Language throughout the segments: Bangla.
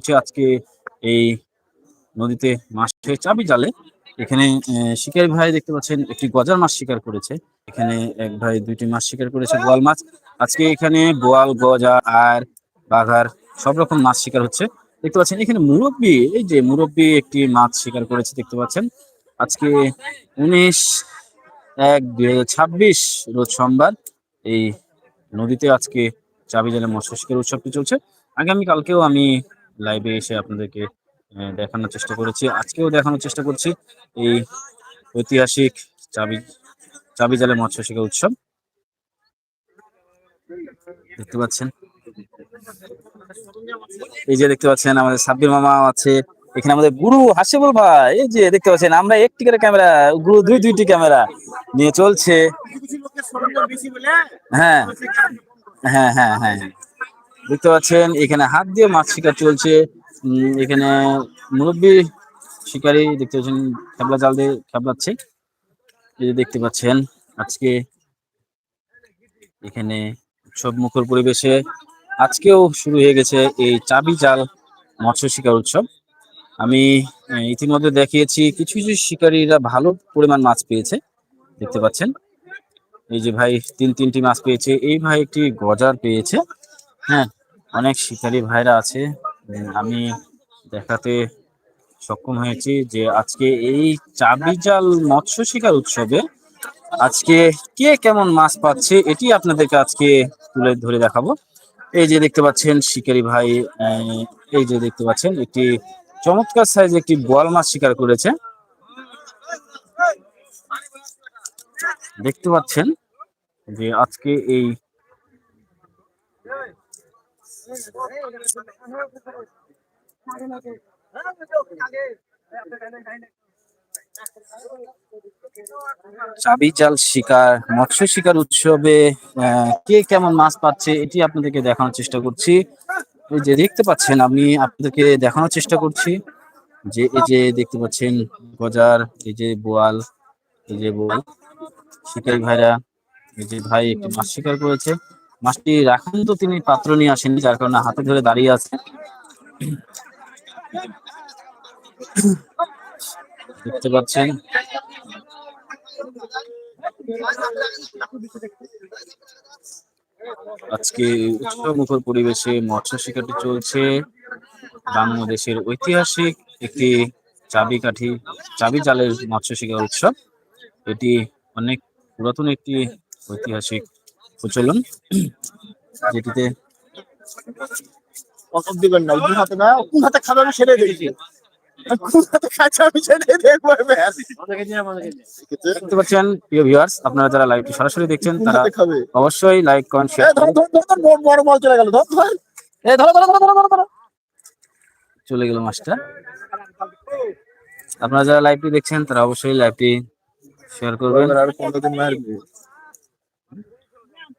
হচ্ছে আজকে এই নদীতে মাছ চাবি জালে। এখানে শিকারী ভাই দেখতে পাচ্ছেন, একটি গজার মাছ শিকার করেছে। এখানে এক ভাই দুইটি মাছ শিকার করেছে, বোয়াল মাছ। আজকে এখানে বোয়াল, গজা, আর, বাঘার সব রকম মাছ শিকার হচ্ছে। দেখতে পাচ্ছেন, এখানে মুরব্বী, এই যে মুরব্বী একটি মাছ শিকার করেছে দেখতে পাচ্ছেন। আজকে উনিশ এক দুই ছাব্বিশ রোজ সোমবার এই নদীতে আজকে চাবি জালে মৎস্য শিকার উৎসবটি চলছে। আগামী কালকেও আমি লাইভে এসে আপনাদেরকে দেখানোর চেষ্টা করেছি। আজকেও দেখানোর চেষ্টা করছি এই ঐতিহাসিক চাবি চাবি জালে মৎস্য শিকার উৎসব। দেখতে পাচ্ছেন? এই যে দেখতে পাচ্ছেন আমাদের সাব্বির মামা আছে। এখানে আমাদের গুরু হাসিবুল ভাই এই যে দেখতে পাচ্ছেন আমরা একটি করে ক্যামেরা গুরু দুই দুইটি ক্যামেরা নিয়ে চলছে। হ্যাঁ। হ্যাঁ হ্যাঁ হ্যাঁ। দেখতে পাচ্ছেন, এখানে হাত দিয়ে মাছ শিকার চলছে। এখানে মুরব্বী শিকারি দেখতে পাচ্ছেন খেবলা জাল দিয়ে খেবলাচ্ছে এই যে দেখতে পাচ্ছেন, আজকে এখানে উৎসব মুখর পরিবেশে আজকেও শুরু হয়ে গেছে এই চাবি জাল মৎস্য শিকার উৎসব। আমি ইতিমধ্যে দেখিয়েছি কিছু কিছু শিকারীরা ভালো পরিমাণ মাছ পেয়েছে, দেখতে পাচ্ছেন। এই যে ভাই, তিন তিনটি মাছ পেয়েছে। এই ভাই একটি গজার পেয়েছে। হ্যাঁ অনেক শিকারী ভাইরা আছে। আমি দেখাতে সক্ষম হয়েছি যে আজকে এই চাবিজাল মৎস্য শিকার উৎসবে আজকে কে কেমন মাছ পাচ্ছে এটি আপনাদেরকে আজকে তুলে ধরে দেখাবো। এই যে দেখতে পাচ্ছেন শিকারী ভাই এই যে দেখতে পাচ্ছেন একটি চমৎকার সাইজ একটি বোয়াল মাছ শিকার করেছে। দেখতে পাচ্ছেন যে আজকে এই চাবি, জাল শিকার, মৎস্য শিকার উৎসবে কে কেমন মাছ পাচ্ছে, এটি আপনাদেরকে দেখানোর চেষ্টা করছি। এই যে দেখতে পাচ্ছেন আমি আপনাদেরকে দেখানোর চেষ্টা করছি। যে এই যে দেখতে পাচ্ছেন গজার, এই যে বোয়াল, এই যে বোয়াল শিকারী ভাইরা, এই যে ভাই একটি মাছ শিকার করেছে। মাছটি রাখেন তো তিনি পাত্র নিয়ে আসেননি, যার কারণে হাতে ধরে দাঁড়িয়ে আছে। দেখতে পাচ্ছেন। আজকে উৎসব মুখর পরিবেশে মৎস্য শিকারটি চলছে। বাংলাদেশের ঐতিহাসিক একটি চাবিকাঠি, চাবি জালের মৎস্য শিকার উৎসব। এটি অনেক পুরাতন একটি ঐতিহাসিক প্রচলন যেটিতে দিবেন না? দুই হাতে না? কোন হাতে খাবে আমি সেটাই দেখি কোন হাতে খাচ্ছে আমি সেটাই দেখব ব্যাস। দেখতে পাচ্ছেন প্রিয় ভিউয়ার্স আপনারা যারা লাইভটি সরাসরি দেখছেন তারা অবশ্যই লাইক শেয়ার বড়- বল চলে গেল ধর ধর। ধরো ধরো ধরো ধরো ধরো ধরো। চলে গেল মাছটা। আপনারা যারা লাইভটি দেখছেন তারা অবশ্যই লাইভটি শেয়ার করবেন। এবার পনেরো দিন মারবে এবার আরও পনেরো দিন মারবে নিজেরা তাহলে তোরা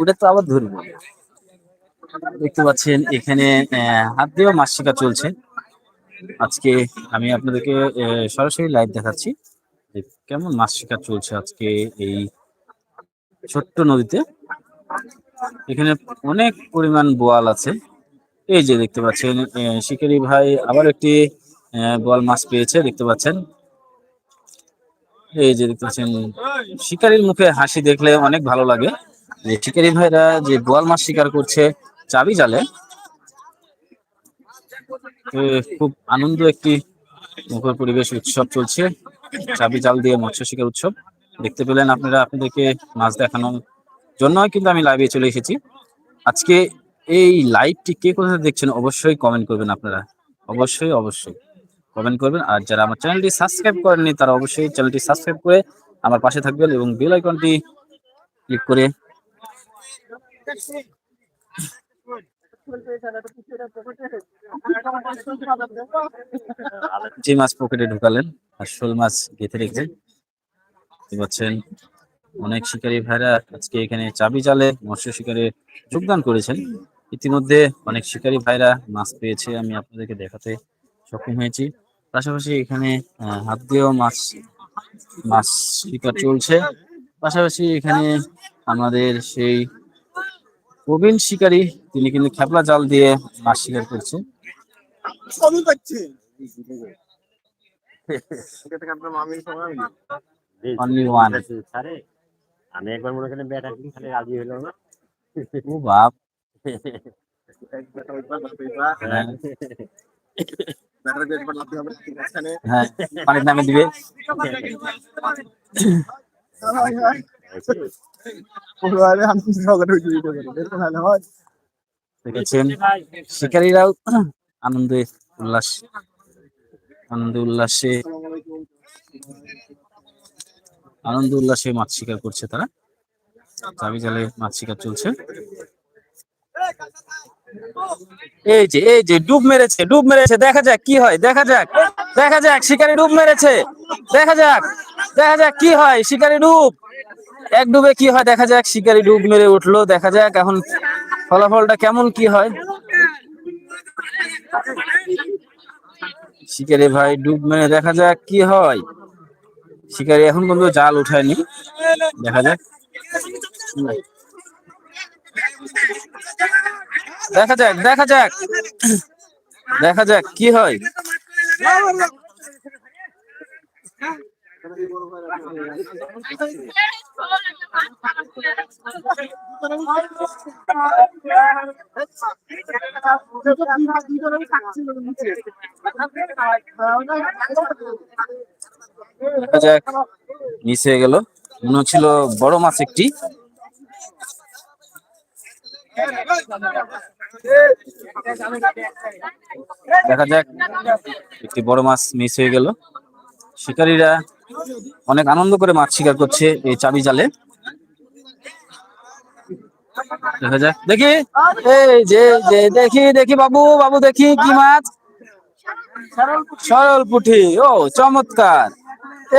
ওটা তো আবার ধরবো দেখতে পাচ্ছেন, এখানে হাত দিয়েও মাছ শিকার চলছে। আজকে আমি আপনাদেরকে সরাসরি লাইভ দেখাচ্ছি কেমন মাছ শিকার চলছে আজকে এই ছোট্ট নদীতে। এখানে অনেক পরিমাণ বোয়াল আছে। এই যে দেখতে পাচ্ছেন শিকারি ভাই আবার একটি বোয়াল মাছ পেয়েছে, দেখতে পাচ্ছেন। এই যে দেখতে পাচ্ছেন, শিকারীর মুখে হাসি দেখলে অনেক ভালো লাগে। যে শিকারী ভাইরা যে বোয়াল মাছ শিকার করছে, চাবি জালে। খুব আনন্দ একটি মুখর পরিবেশ উৎসব চলছে। চাবি জাল দিয়ে মৎস্য শিকার উৎসব। দেখতে পেলেন আপনারা, আপনাদেরকে মাছ দেখানোর জন্যই কিন্তু আমি লাইভে চলে এসেছি। আজকে এই লাইভটি কে কোথায় দেখছেন, অবশ্যই কমেন্ট করবেন আপনারা। অবশ্যই অবশ্যই। কমেন্ট করবেন। আর যারা আমার চ্যানেলটি সাবস্ক্রাইব করেননি, তারা অবশ্যই চ্যানেলটি সাবস্ক্রাইব করে আমার পাশে থাকবেন এবং বেল আইকনটি ক্লিক করে যে মাছ পকেটে ঢুকালেন আর শোল মাছ গেঁথে রেখেছেন পাচ্ছেন অনেক শিকারী ভাইরা আজকে এখানে চাবি জালে মৎস্য শিকারে যোগদান করেছেন। ইতিমধ্যে অনেক শিকারী ভাইরা মাছ পেয়েছে, আমি আপনাদেরকে দেখাতে সক্ষম হয়েছি। পাশাপাশি এখানে হাত দিয়েও মাছ মাছ শিকার চলছে। পাশাপাশি এখানে আমাদের সেই প্রবীণ শিকারী তিনি কিন্তু খেপলা জাল দিয়ে মাছ শিকার করছে। আমি একবার মনে করেন ব্যাটা খালি রাজি হলো না। ও বাপ। ব্যাটারি হবে হ্যাঁ পানির নামে দিবে। দেখেছেন? শিকারীরাও আনন্দে উল্লাস আনন্দ উল্লাসে আনন্দ উল্লাসে মাছ শিকার করছে তারা। চাবি জালে মাছ শিকার চলছে। এই যে এই যে, ডুব মেরেছে ডুব মেরেছে, দেখা যাক কি হয়, দেখা যাক দেখা যাক, শিকারি ডুব মেরেছে, দেখা যাক দেখা যাক কি হয়, শিকারি ডুব। এক ডুবে কি হয়, দেখা যাক, শিকারি ডুব মেরে উঠল, দেখা যাক এখন ফলাফলটা কেমন কি হয়। শিকারি ভাই ডুব মেরে দেখা যাক কি হয়। শিকারি এখন পর্যন্ত জাল উঠায়নি, দেখা যাক। দেখা যাক দেখা যাক। দেখা যাক, কি হয়? দেখা যাক গেল। মনে হচ্ছিল বড় মাছ একটি। দেখা যাক, একটি বড় মাছ মিস হয়ে গেল। শিকারীরা অনেক আনন্দ করে মাছ শিকার করছে এই চাবি জালে। দেখা যাক, দেখি, এই যে যে, দেখি দেখি বাবু বাবু দেখি কি মাছ। সরল পুঠি, ও, চমৎকার।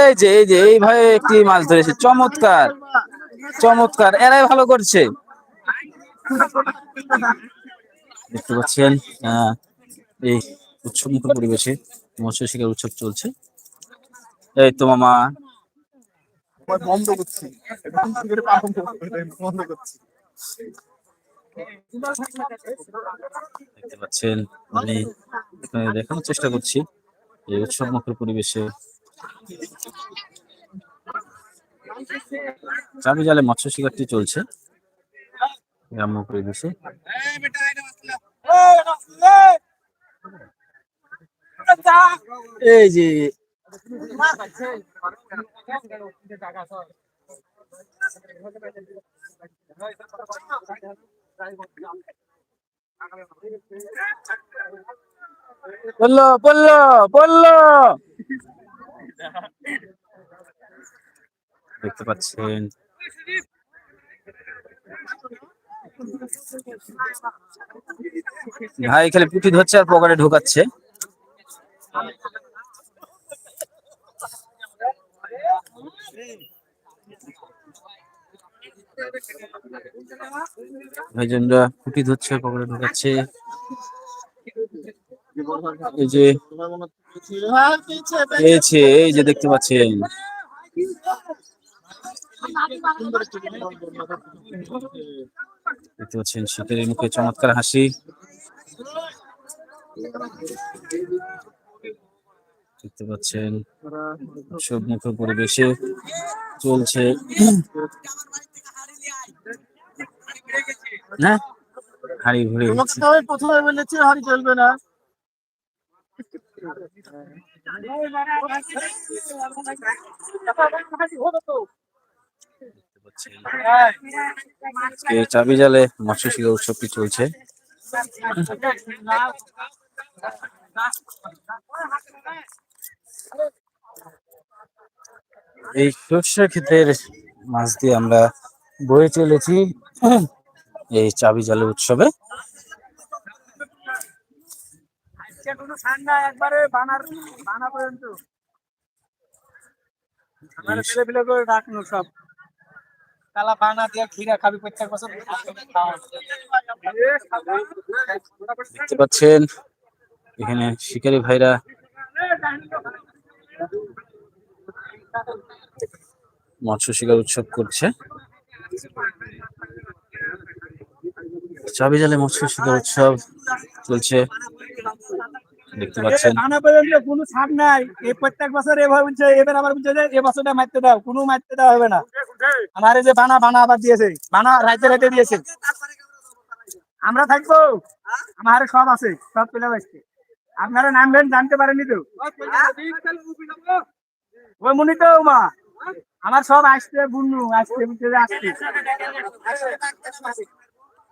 এই যে এই যে, এই ভাই একটি মাছ ধরেছে, চমৎকার চমৎকার, এরাই ভালো করছে। দেখতে পাচ্ছেন আহ, এই উৎসব মুখর পরিবেশে মৎস্য শিকার উৎসব চলছে। এই তো মামা। বন্ধ করছি। এখন থেকে পা বন্ধ করছি, দেখতে পাচ্ছেন আমি দেখানোর চেষ্টা করছি এই উৎসব মুখর পরিবেশে। চাবি জালে মৎস্য শিকারটি চলছে। গ্রাম্য পরিবেশে। এই যে বলল বলল বলল। দেখতে পাচ্ছেন। ভাই খালি পুঁটি ধরছে আর পকেটে ঢোকাচ্ছে। ভাইজনরা পুঁটি ধরছে, পকেটে ঢোকাচ্ছে। এই যে পেয়েছে, এই যে দেখতে পাচ্ছেন। দেখতে পাচ্ছেন শিকারের মুখে চমৎকার হাসি। দেখতে পাচ্ছেন সব মুখ পরিবেশে চলছে। না? হাড়ি ঘুরে তোমাকে তো আমি প্রথমে বলেছি হারি চলবে না। দেখতে আজকে চাবি জালে মৎস্য শিকার উৎসবটি চলছে। এই সর্ষে ক্ষেতের মাছ দিয়ে আমরা বয়ে চলেছি এই চাবি জালের উৎসবে। ঠান্ডা একবারে বানার বানা পর্যন্ত। ছেলে করে রাখনো সব। কালা বানা দিয়ে খিরা খাবি, প্রত্যেক বছর দেখতে পাচ্ছেন, এখানে শিকারী ভাইরা মৎস্য শিকার উৎসব করছে। চাবি জালে মৎস্য শিকার উৎসব চলছে। দেখতে পাচ্ছেন। বানা পর্যন্ত কোনো ছাড় নাই। এই প্রত্যেক বছর এভাবে বলছে এবার আবার বলছে যে এ মারতে দাও কোনো মারতে দেওয়া হবে না। আমার যে বানা বানা আবার দিয়েছে বানা রাইতে রাইতে দিয়েছে। আমরা থাকব? আমার সব আছে সব পেলে আসছে। আপনারা নামবেন জানতে পারেনি তো। ওই মুনি তো মা আমার সব আসছে বুনু আসছে আসছে।